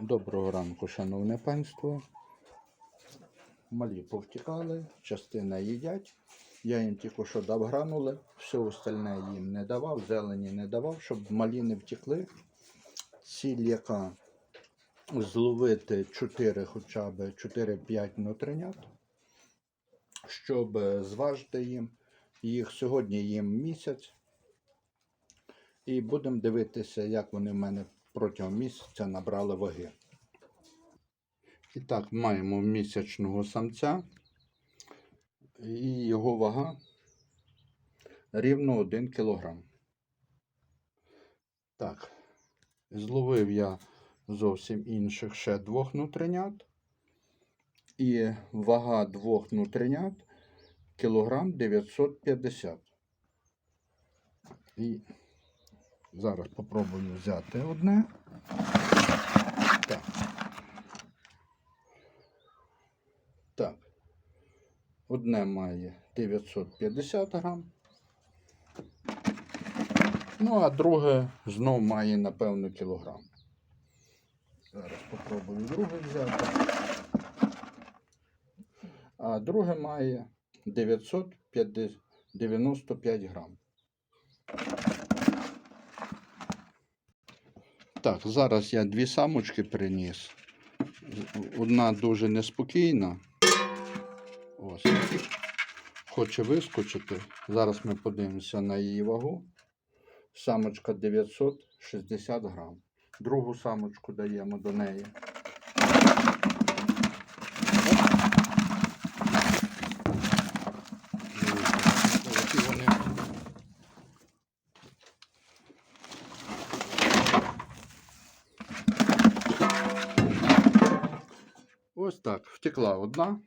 Доброго ранку, шановне панство. Малі повтікали, частина їдять. Я їм тільки що дав гранули, все остальне їм не давав, зелені не давав, щоб малі не втекли. Ціль яка зловити 4 хоча б 4-5 нутринят, щоб зважити їм. Їх сьогодні їм місяць. І будемо дивитися, як вони в мене протягом місяця набрали ваги. І так, маємо місячного самця, і його вага рівно 1 кг. Так, зловив я зовсім інших ще двох нутринят. І вага двох нутринят кілограм 950. І зараз попробую взяти одне. Так. Так. Одне має 950 грам. Ну, а друге знов має, напевно, кілограм. Зараз попробую друге взяти. А друге має 995 грам. Так, зараз я дві самочки приніс. Одна дуже неспокійна. Ось. Хоче вискочити. Зараз ми подивимося на її вагу. Самочка 960 грам. Другу самочку даємо до неї. Ось так. Втекла одна.